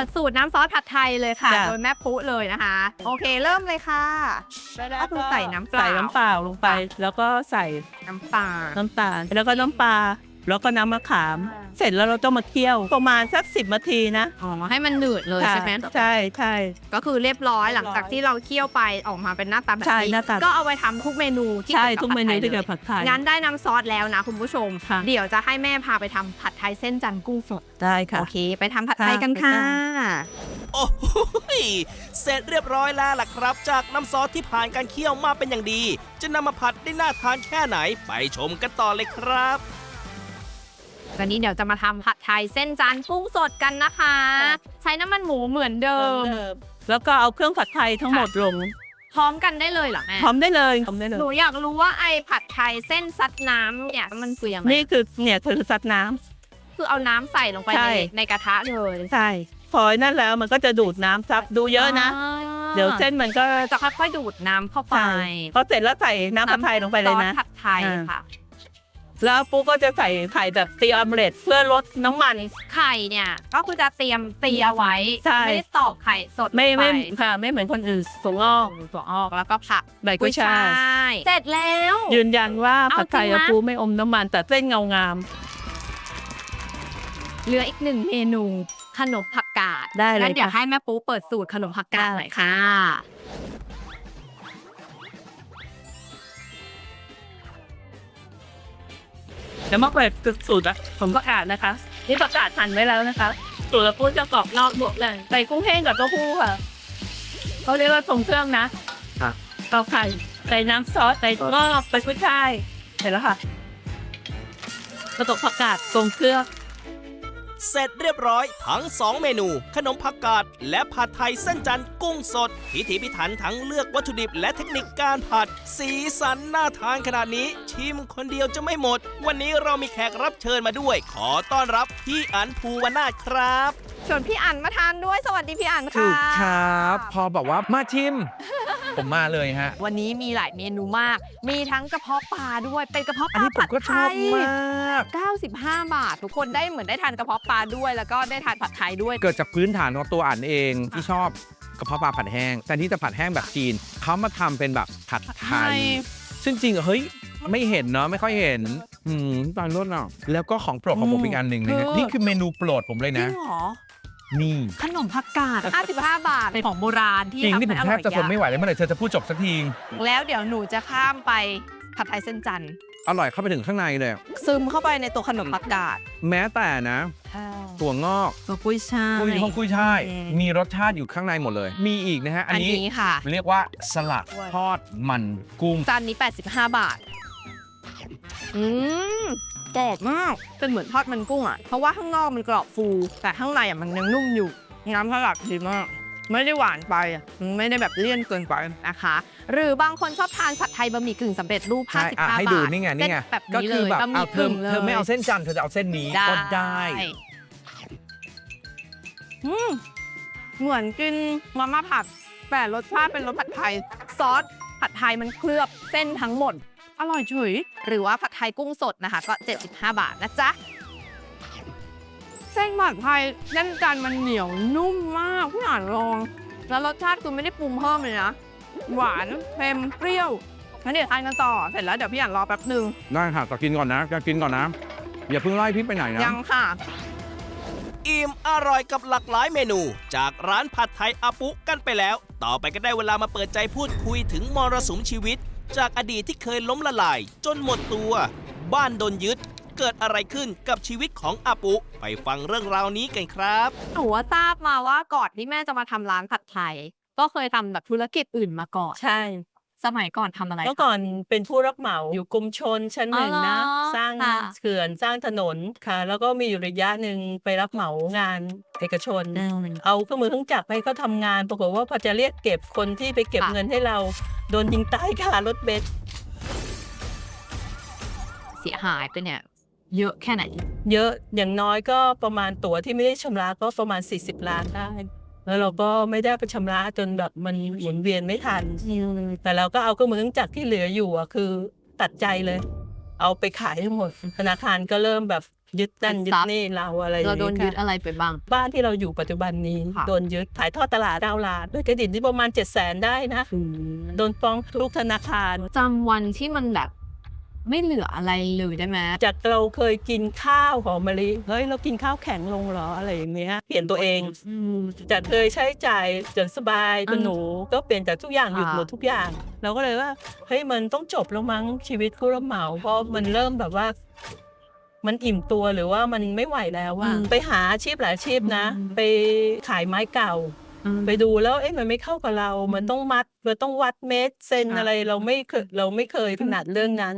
ปิดสูตรน้ำซอสผัดไทยเลยค่ะจ้ะ โดยแม่ปุ๊เลยนะคะ โอเคเริ่มเลยค่ะก็คือใส่น้ำเปล่าใส่น้ำเปล่าลงไป แล้วก็ใส่น้ำปลาน้ำตาลแล้วก็น้ำปลา แล้วก็น้ำมะขาม เสร็จแล้วเราต้องมาเคี่ยวประมาณสักสิบนาทีนะอ๋อให้มันหนืดเลยใช่ไหมใช่ใช่ ก็คือเรียบร้อยหลังจากที่เราเคี่ยวไปออกมาเป็นหน้าตาแบบใช่นี้หน้าตา ก็เอาไปทำทุกเมนูที่ใช่ยวบทุกเมนูที่เกี่ยวกับผัดไทย งั้นได้น้ำซอสแล้วนะคุณผู้ชม ค่ะ เดี๋ยวจะให้แม่พาไปทำผัดไทยเส้นจันทร์กุ้งสด ได้ค่ะ โอเค ไปทำผัดไทยค่ะกันค่ะไปจ้โอ้โหยเสร็จเรียบร้อยแล้วล่ะครับ จากน้ำซอสที่ผ่านการเคี่ยวมาเป็นอย่างดี จะนำมาผัดได้น่าทานแค่ไหน ไปชมกันต่อเลยครับ วันนี้เดี๋ยวจะมาทำผัดไทยเส้นจันทร์กุ้งสดกันนะคะ ใช้น้ำมันหมูเหมือนเดิม แล้วก็เอาเครื่องผัดไทยทั้งหมดลง พร้อมกันได้เลยเหรอแม่พร้อมได้เลยพร้อมได้เลหนูยอยากรู้ว่าไอ้ผัดไทยเส้นซัดน้ำเนี่ยมันคือยังไงนี่คือเนี่ยคือซัดน้ำ คือเอาน้ำใส่ลงไปใช่ ในในกระทะเลยใช่พอนั่นแล้วมันก็จะดูดน้ำซับดูเยอะนะาเดี๋ยวเส้นมันก็จะค่อยๆดูดน้ำเข้าไปใช่พอเสร็จแล้วใส่น้ำผัดไทยลงไปเลยนะ ซอสผัดไทยอ่า ค่ะ แล้วปุ๊กก็จะใส่ไข่แบบตีออมเล็ตเพื่อลดน้ำมัน ไข่เนี่ย ก็คือจะเตรียมตีเอาไว้ ใช่ ไม่ได้ตอกไข่สดไม่ไม่ปค่ะไม่เหมือนคนอื่นสวงอกถั่วออกแล้วก็ผักใบกุ้ยช่าย เสร็จแล้ว ยืนยันว่าเอาผัดไทยจริงอานะ ปูไม่อมน้ำมัน แต่เส้นเงางาม เหลืออีกหนึ่งเมนูขนมผักกาดได้เลยงั้นเดี๋ยวค่ะให้แม่ปูเปิดสูตรขนมผักกาดหน่อยค่ะ เดี๋ยวมาเปิดสูตรอะผมก็อ่านนะคะ นี่ประกาศทันไว้แล้วนะคะ สูตรอาปูจะกรอบนอกบวกเลยใส่กุ้งแห้งกับเต้าหู้ค่ะเขาเรียกว่าทรงเครื่องนะเตาไข่ใส่น้ำซอสใส่งอกใส่กุ้ยช่ายเสร็จแล้วค่ะกระตกผักกาดทรงเครื่อง เสร็จเรียบร้อยทั้ง 2 เมนู ขนมผักกาดและผัดไทยเส้นจันทร์กุ้งสด พิถีพิถันทั้งเลือกวัตถุดิบและเทคนิคการผัด สีสันน่าทานขนาดนี้ ชิมคนเดียวจะไม่หมด วันนี้เรามีแขกรับเชิญมาด้วย ขอต้อนรับพี่อันภูวนาถครับชวนพี่อั๋นมาทานด้วยสวัสดีพี่อั๋นค่ะถูกครับ พอบอกว่ามาชิม ผมมาเลยฮะ วันนี้มีหลายเมนูมาก มีทั้งกระเพาะปลาด้วย เป็นกระเพาะปอันลานี้ผมผัดก็ชไทอบยมาก 95 บาท ทุกคนได้เหมือนได้ทานกระเพาะปลาด้วย แล้วก็ได้ทานผัดไทยด้วย เกิดจากพื้นฐานของตัวอ่านเองที่ชอบกระเพาะปลาผัดแห้ง แต่ที่จะผัดแห้งแบบจีน เขามาทำเป็นแบบผัดไทย ซึ่งจริงๆเฮ้ย ไม่เห็นเนาะไม่ค่อยเห็น อืมตอนรสเนาะแล้วก็ของโปรดของผมอืมอีกอันหนึ่งนะฮะคือ นี่คือเมนูโปรดผมเลยจรินะ งเหรอ นี่ขนมผักกาด55 บาท เป็นของโบราณที่จริงทำนี่ผให้มอแทร่บอยจะทนไม่ไหวเลยเมื่อไหร่เธอจะพูดจบสักที แล้วเดี๋ยวหนูจะข้ามไปผัดไทยเส้นจันทร์อร่อยเข้าไปถึงข้างในเลย ซึมเข้าไปในตัวขนมผักกาดแม้แต่นะ ตัวงอกตัวกุ้ยช่าย กุ้ยช่องกุ้ยช่าย อืม มีรสชาติอยู่ข้างในหมดเลย มีอีกนะฮะ อัอันนนี้นี้ค่ะ เรียกว่าสลัดทอดมันกุ้ง จานนี้ 85 บาท อืม กรอบมาก เป็นเหมือนทอดมันกุ้งอะ เพราะว่าข้างนอกมันกรอบฟู แต่ข้างในอะมันยังนุ่มอยู่ น้ำสลัดดีมาก ไม่ได้หวานไปอะมันไม่ได้แบบเลี่ยนเกินไป นะคะ หรือบางคนชอบทานผัดไทยบะหมี่กึ่งสำเร็จรูปใช่55อะบาทให้ดูนี่ไงนี่ไงเส้แบบก็นี้เลคือยแบบบะหเอามี่เธกึ่องเลยเธอไม่เอาเส้นจันทร์เธอจะเอาเส้นนี้ก็ได้ อืมเหมือนกินมาม่าผัด แต่รสชาติเป็นรสผัดไทย ซอสผัดไทยมันเคลือบเส้นทั้งหมด อร่อยเฉยหรือว่าผัดไทยกุ้งสดนะคะ ก็ 75 บาทนะจ๊ะ เส้นผัดไทยเส้นจันทร์มันเหนียวนุ่มมากพี่อ่านลอง แล้วรสชาติคือไม่ได้ปรุงเพิ่มเลยนะ หวานเค็มเปรี้ยวงั้นเดี๋ยวทานกันต่อ เสร็จแล้วเดี๋ยวพี่อ่านรอแป๊บหนึ่งได้ค่ะแต่กินก่อนนะจะกินก่อนนะ อย่าเพิ่งไล่พี่ไปไหนนะยังค่ะ อิ่มอร่อยกับหลากหลายเมนู จากร้านผัดไทยอาปุกันไปแล้ว ต่อไปก็ได้เวลามาเปิดใจพูดคุยถึงมรสุมชีวิต จากอดีตที่เคยล้มละลายจนหมดตัวบ้านโดนยึดเกิดอะไรขึ้นกับชีวิตของอาปุ ไปฟังเรื่องราวนี้กันครับหนูว่าทราบมาว่าก่อนที่แม่จะมาทำร้านผัดไทย ก็เคยทำแบบธุรกิจอื่นมาก่อน ใช่ สมัยก่อนทำอะไร เมื่อก่อนเป็นผู้รับเหมาอยู่กรมชนชั้นหนึ่งนะ อ๋อสร้างค่ะ เขื่อนสร้างถนนค่ะ แล้วก็มีอยู่ระยะหนึ่งไปรับเหมางานเอกชนเอาเครื่องมือเครื่องจักรไปเขาทำงาน ปรากฏว่าพอจะเรียกเก็บคนที่ไปเก็บค่ะ เงินให้เรา โดนยิงตายค่ะรถเบนซ์เสียหายไปเนี่ย เยอะแค่ไหน เยอะอย่างน้อยก็ประมาณตั๋วที่ไม่ได้ชำระก็ประมาณ 40 ล้านได้ แล้วเราก็ไม่ได้ไปชำระจนแบบมันหมุนเวียนไม่ทัน แต่เราก็เอาเครื่องมือเครื่องจักรที่เหลืออยู่อะคือตัดใจเลย เอาไปขายให้หมด ธนาคารก็เริ่มแบบยึดนั่นยึยึดทรัดพย์นี่เราอะไรอย่เรางโดนงี้ยึดค่ะอะไรไปบ้าง บ้านที่เราอยู่ปัจจุบันนี้ ค่ะ โดนยึดขายทอดตลาดดาวลาดด้วยเครดิตที่ประมาณ7 0 0 0 0 0ได้นะ โดนฟ้องทุกธนาคาร จำวันที่มันแบบ ไม่เหลืออะไรเลยได้ไหมจากเราเคยกินข้าวหอมมะลิเฮ้ยเรากินข้าวแข็งลงเหรออะไรอย่างเงี้ยเปลี่ยนตัวเองอืมจากเคยใช้จ่ายจนสบายอืเป็นมหนู ก็เปลี่ยนจากทุกอย่างหยุดค่ะหมดทุกอย่าง เราก็เลยว่าเฮ้ยมันต้องจบแล้วมั้งชีวิตผู้รับเหมาเพราะมันเริ่มแบบว่า มันอิ่มตัวหรือว่ามันไม่ไหวแล้วว่าอืมไปหาอาชีพหลายอาชีพนะอืมไปขายไม้เก่าอืมไปดูแล้วเอ๊ะมันไม่เข้ากับเรา มันต้องมัด มันต้องวัดเมตรเซนค่ะอะไรเราไม่เคยเราไม่เคยถนัดเรื่องนั้น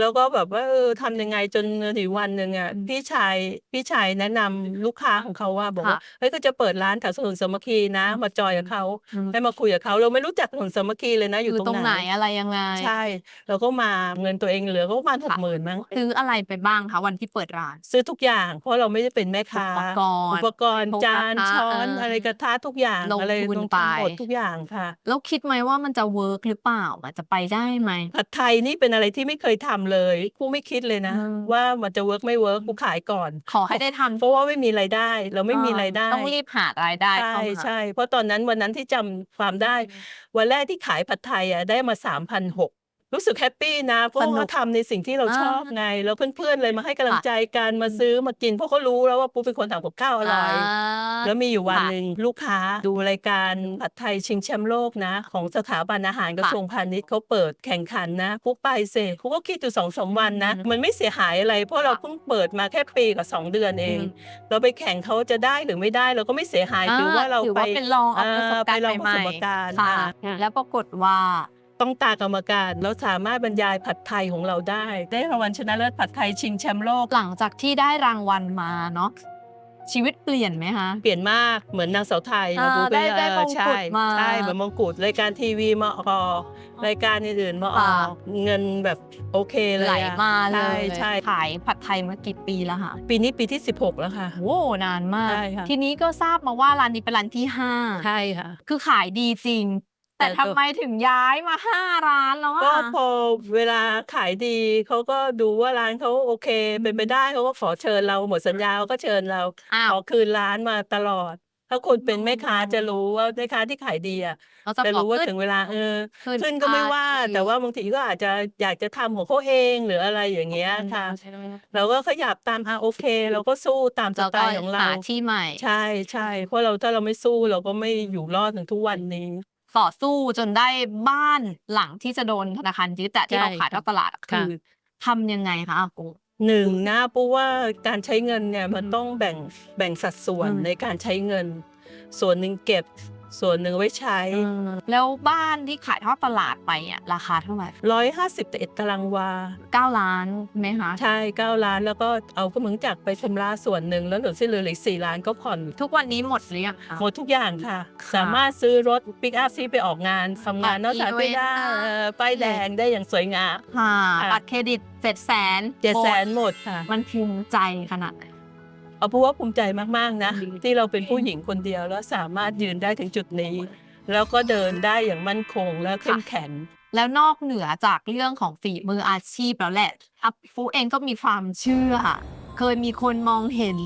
แล้วก็แบบว่าเออทำยังไงจนถึงวันหนึ่งอะพี่ชายพี่ชายแนะนำลูกค้าของเขาว่าบอกว่าเฮ้ยก็จะเปิดร้านแถวถนนสามัคคีนะ มาจอยกับเขาอืม ให้มาคุยกับเขาเราไม่รู้จักถนนสามัคคีเลยนะออยู่ยู่ตตรรงงไหไหนนอะไรยังไง ใช่เราก็มาเงินตัวเองเหลือก็ประมาณหกค่ะ หมื่นมั้งซื้ออะไรไปบ้างคะวันที่เปิดร้าน ซื้อทุกอย่าง เพราะเราไม่ได้เป็นแม่ค้าอุปกรณ์อุปกรณ์โต๊ะจานกระทะช้อนเออออะไรกระทะทุกอย่างลงอะไรทุนลงไป หมดทุกอย่างค่ะ แล้วคิดไหมว่ามันจะเวิร์กหรือเปล่ามันจะไปได้ไหม ผัดไทยนี่เป็นอะไรที่ไม่เคยทำเลยกูไม่คิดเลยนะอืมว่ามันจะเวิร์กไม่เวิร์กกูขายก่อน ขอให้ได้ทำเพราะว่าไม่มีรายได้ เราไม่มีรายได้ต้องรีบหารายได้ใช่เข้ามาใช่เพราะตอนนั้นวันนั้นที่จำความได้ วันแรกที่ขายผัดไทยอะได้มาสามพันหก รู้สึกแฮปปี้นะ เพราะสนุกว่าทำในสิ่งที่เราอ่า ชอบไง แล้วเพื่อนๆเลยมาให้กำลังค่ะ ใจกันมาซื้อมากิน เพราะเขารู้แล้วว่าปุ๊บเป็นคนทำกับข้าวอร่อย แล้วมีอยู่วันค่ะหนึ่งลูกค้าดูรายการผัดไทยชิงแชมป์โลกนะ ของสถาบันอาหารกระทรวงพาณิชย์เขาเปิดแข่งขันนะปุ๊บไปเสร็จปุ๊บก็คิดอยู่สองสามวันนะ อืมมันไม่เสียหายอะไร เพราะเราเพิ่งเปิดมาแค่ปีกับสองเดือนเองอืมเราไปแข่งเขาจะได้หรือไม่ได้เราก็ไม่เสียหายถือว่าเราถือไปว่าเป็นลองเอาประสบอ่าการณ์ไปลองประใหสม่บการณ์ๆค่ะ อ่า แล้วปรากฏว่า ต้องตากรรมการแล้วสามารถบรรยายผัดไทยของเราได้ ได้รางวัลชนะเลิศผัดไทยชิงแชมป์โลก หลังจากที่ได้รางวัลมาเนาะชีวิตเปลี่ยนไหมคะเปลี่ยนมากเหมือนนางสาวไทยอ่านะปุ๊บได้เป็นได้เออมงกุฎใช่มาใช่เหมือนมงกุฎรายการทีวีมาออกรายการอื่นๆมาออกเงินแบบโอเคเลยไหลอะมาเลใช่ยใช่ขายผัดไทยมากี่ปีแล้วคะปีนี้ปีที่ 16 แล้วค่ะโอ้นานมากใช่ค่ะทีนี้ก็ทราบมาว่าร้านนี้เป็นร้านที่ห้าใช่ค่ะ คือขายดีจริง แต่แต่ก็ทำไมถึงย้ายมาห้าร้านแล้วก็อะพอเวลาขายดีเขาก็ดูว่าร้านเขาโอเค เป็นไปได้เขาก็ขอเชิญเราหมดสัญญาเขาก็เชิญเรา อ้าขวอคืนร้านมาตลอด ถ้าคนเป็นแม่ค้าจะรู้ว่าแม่ค้าที่ขายดีอะเราจะจะบอกรู้ว่าขึ้น ถึงเวลาเออขึ้นขึ้นก็ไม่ว่าค่าแต่ว่าบางทีก็อาจจะอยากจะทำของเขาเองหรืออะไรอย่างเงี้ยค่ะเราก็ขยับตามอะโอเค เราก็สู้ตามสแล้วไตก็ล์ของเราหาที่ใหม่ ใช่ใช่เพราะเราถ้าเราไม่สู้เราก็ไม่อยู่รอดถึงทุกวันนี้ ต่อสู้จนได้บ้านหลังที่จะโดนธนาคารยึดแต่ที่ใช่เราขายทอดตลาดอะค่ะคือทำยังไงคะอากูหนึ่งนะเพราะว่าการใช้เงินเนี่ยมันต้องแบ่งแบ่งสัดส่วนอืมในการใช้เงิน ส่วนหนึ่งเก็บ ส่วนหนึ่งไว้ใช้ แล้วบ้านที่ขายทอดตลาดไปอะราคาเท่าไหร่ร้อยห้าสิบเอ็ดตารางวาเก้าล้านไหมคะใช่เก้าล้านแล้วก็เอาก็เหมือนจักรไปชำระส่วนหนึ่งแล้วเหลือที่เหลืออีกสี่ล้านก็ผ่อน ทุกวันนี้หมดหรือยังคะหมดทุกอย่างค่ะค่ะสามารถซื้อรถปิกอัพที่ไปออกงานทำงานออกนอกจากไปได้อีเวนต์เอ่อป้ายแดงได้อย่างสวยงามค่ะค่ะบัตรเครดิตเจ็ดแสนเจ็ดแสนหมดค่ะ มันภูมิใจขนาดไหน เอาเพราะว่าภูมิใจมากๆนะดีที่เราเป็นผู้หญิงคนเดียวแล้วสามารถยืนได้ถึงจุดนี้ แล้วก็เดินได้อย่างมั่นคงและเข้มแข็งแล้วนอกเหนือจากเรื่องของฝีมืออาชีพแล้วแหละอัพฟูเองก็มีความเชื่อ เคยมีคนมองเห็น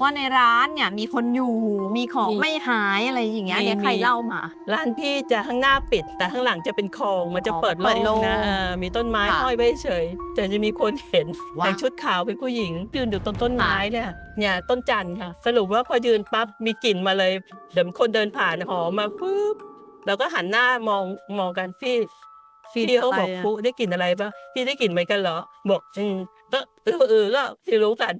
ว่าในร้านเนี่ยมีคนอยู่มีของมีไม่หายอะไรอย่างเงี้ยมีเนี่ยใครมี เล่ามา ร้านพี่จะข้างหน้าปิด แต่ข้างหลังจะเป็นคลองมันจะอ๋อเปิดเปิดโล่งโล่งนะเออมีต้นไม้ค่ะห้อยไว้เฉยแต่จะมีคนเห็นว้าวแต่งชุดขาวเป็นผู้หญิงยืนอยู่ต้นต้นไม้เนี่ยเนี่ยต้นจันทร์ค่ะ สรุปว่าพอยืนปั๊บมีกลิ่นมาเลยเดี๋ยวคนเดินผ่านหอมมาปุ๊บเราก็หันหน้ามองมองกันพี่พี่เขาบอกปุ๊ได้กลิ่นอะไรปะพี่ได้กลิ่นเหมือนกันเหรอบอกอืมก็เออเออก็ที่รู้กัน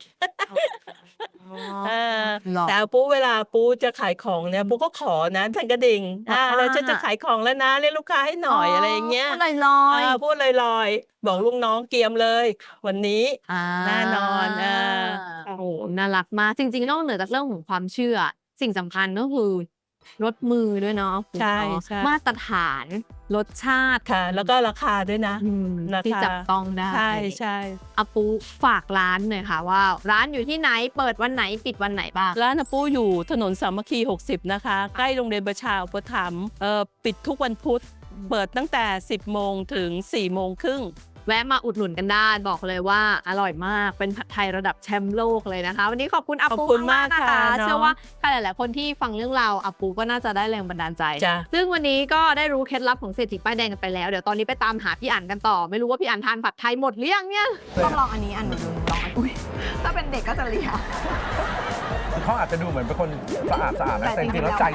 อ่าหรอ แต่ปูเวลาปูจะขายของเนี่ยปูก็ขอนะทันกระดิ่งอ่าอ่า แล้วฉันจะขายของแล้วนะเรียกลูกค้าให้หน่อยอะไรอย่างเงี้ยพูดลอยลอยอ่าพูดลอยๆ บอกลูกน้องเกียมเลย วันนี้แน่นอนอ่าโอ้โหน่ารักมากจริงๆนอกเหนือจากเรื่องของความเชื่อ สิ่งสำคัญก็คือรสมือด้วยเนาะใช่เนาะใช่ มาตรฐาน รสชาติค่ะ แล้วก็ราคาด้วยนะอืมราคาที่จับต้องได้ใช่ใช่อาปูฝากร้านหน่อยค่ะว่า ร้านอยู่ที่ไหนเปิดวันไหนปิดวันไหนบ้างร้านอาปูอยู่ถนนสามัคคี 60 นะคะ ใกล้โรงเรียนประชาอุปถัมภ์เอ่อปิดทุกวันพุธเปิดตั้งแต่ 10 โมงถึง 4 โมงครึ่ง แวะมาอุดหนุนกันได้บอกเลยว่าอร่อยมากเป็นผัดไทยระดับแชมป์โลกเลยนะคะ วันนี้ขอบคุณอาขอบปูคุณมากๆนะคะมากค่ะเชื่อว่าใครหลาย ๆ คนที่ฟังเรื่องราวอาปูก็น่าจะได้แรงบันดาลใจจ้ะซึ่งวันนี้ก็ได้รู้เคล็ดลับของเศรษฐีป้ายแดงกันไปแล้วเดี๋ยวตอนนี้ไปตามหาพี่อั๋นกันต่อ ไม่รู้ว่าพี่อั๋นทานผัดไทยหมดหรือยังเนี่ยต้องลองอันนี้อันหนูดูลองอันอุ้ยถ้าเป็นเด็กก็จะเลียเขาอาจจะดูเหมือนเป็นคนสะอาดสะอาดนะแต่แต่จจริริงงๆๆแล้วใจ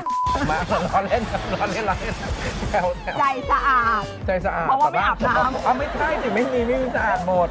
มากล้อเล่นล้อเล่นล้อเล่นแซวแซวใจสะอาด ใจสะอาดเพราะว่าไม่อาบน้ำอ๋อไม่ใช่สิไม่มีไม่มีสะอาดหมด